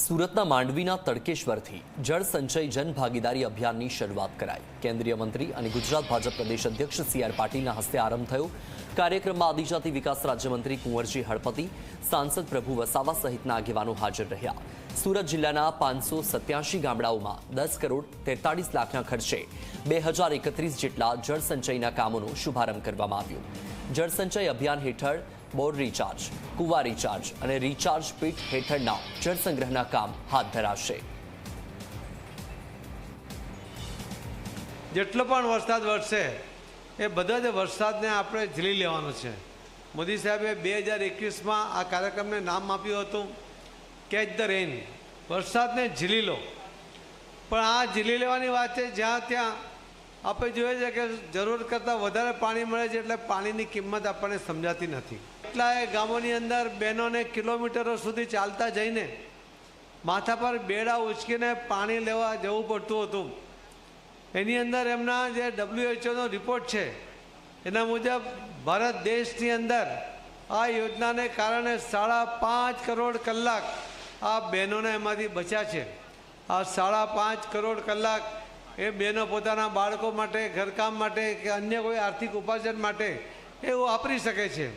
સુરતના માંડવીના તડકેશ્વરથી જળ સંચય જન ભાગીદારી અભિયાનની શરૂઆત કરાઈ. કેન્દ્રીય મંત્રી અને ગુજરાત ભાજપ પ્રદેશ અધ્યક્ષ સી આર પાટીલના હસ્તે આરંભ થયો. કાર્યક્રમમાં આદિજાતિ વિકાસ રાજ્યમંત્રી કુંવરજી હળપતિ, સાંસદ પ્રભુ વસાવા સહિતના આગેવાનો હાજર રહ્યા. સુરત જિલ્લાના પાંચસો સત્યાસી ગામડાઓમાં દસ કરોડ તેતાળીસ લાખના ખર્ચે બે હજાર એકત્રીસ જેટલા જળ સંચયના કામોનો શુભારંભ કરવામાં આવ્યો. જળસંચય અભિયાન હેઠળ બોર રિચાર્જ, કુવા રિચાર્જ અને રિચાર્જ પીટ હેઠળના જળસંગ્રહના કામ હાથ ધરાશે. જેટલો પણ વરસાદ વરસે, એ બધા જ વરસાદને આપણે ઝીલી લેવાનો છે. મોદી સાહેબે બે હજાર એકવીસમાં આ કાર્યક્રમને નામ આપ્યું હતું કેચ ધ રેન વરસાદને ઝીલી લો. પણ આ ઝીલી લેવાની વાત છે, જ્યાં ત્યાં આપણે જોઈએ છે કે જરૂર કરતાં વધારે પાણી મળે છે, એટલે પાણીની કિંમત આપણને સમજાતી નથી. એટલાય ગામોની અંદર બહેનોને કિલોમીટરો સુધી ચાલતા જઈને માથા પર બેડા ઉચકીને પાણી લેવા જવું પડતું હતું. એની અંદર એમના જે ડબ્લ્યુએચઓનો રિપોર્ટ છે, એના મુજબ ભારત દેશની અંદર આ યોજનાને કારણે સાડા પાંચ કરોડ કલાક આ બહેનોને એમાંથી બચ્યા છે. આ સાડા પાંચ કરોડ કલાક એ બહેનો પોતાના બાળકો માટે, ઘરકામ માટે કે અન્ય કોઈ આર્થિક ઉપાર્જન માટે એ વાપરી શકે છે.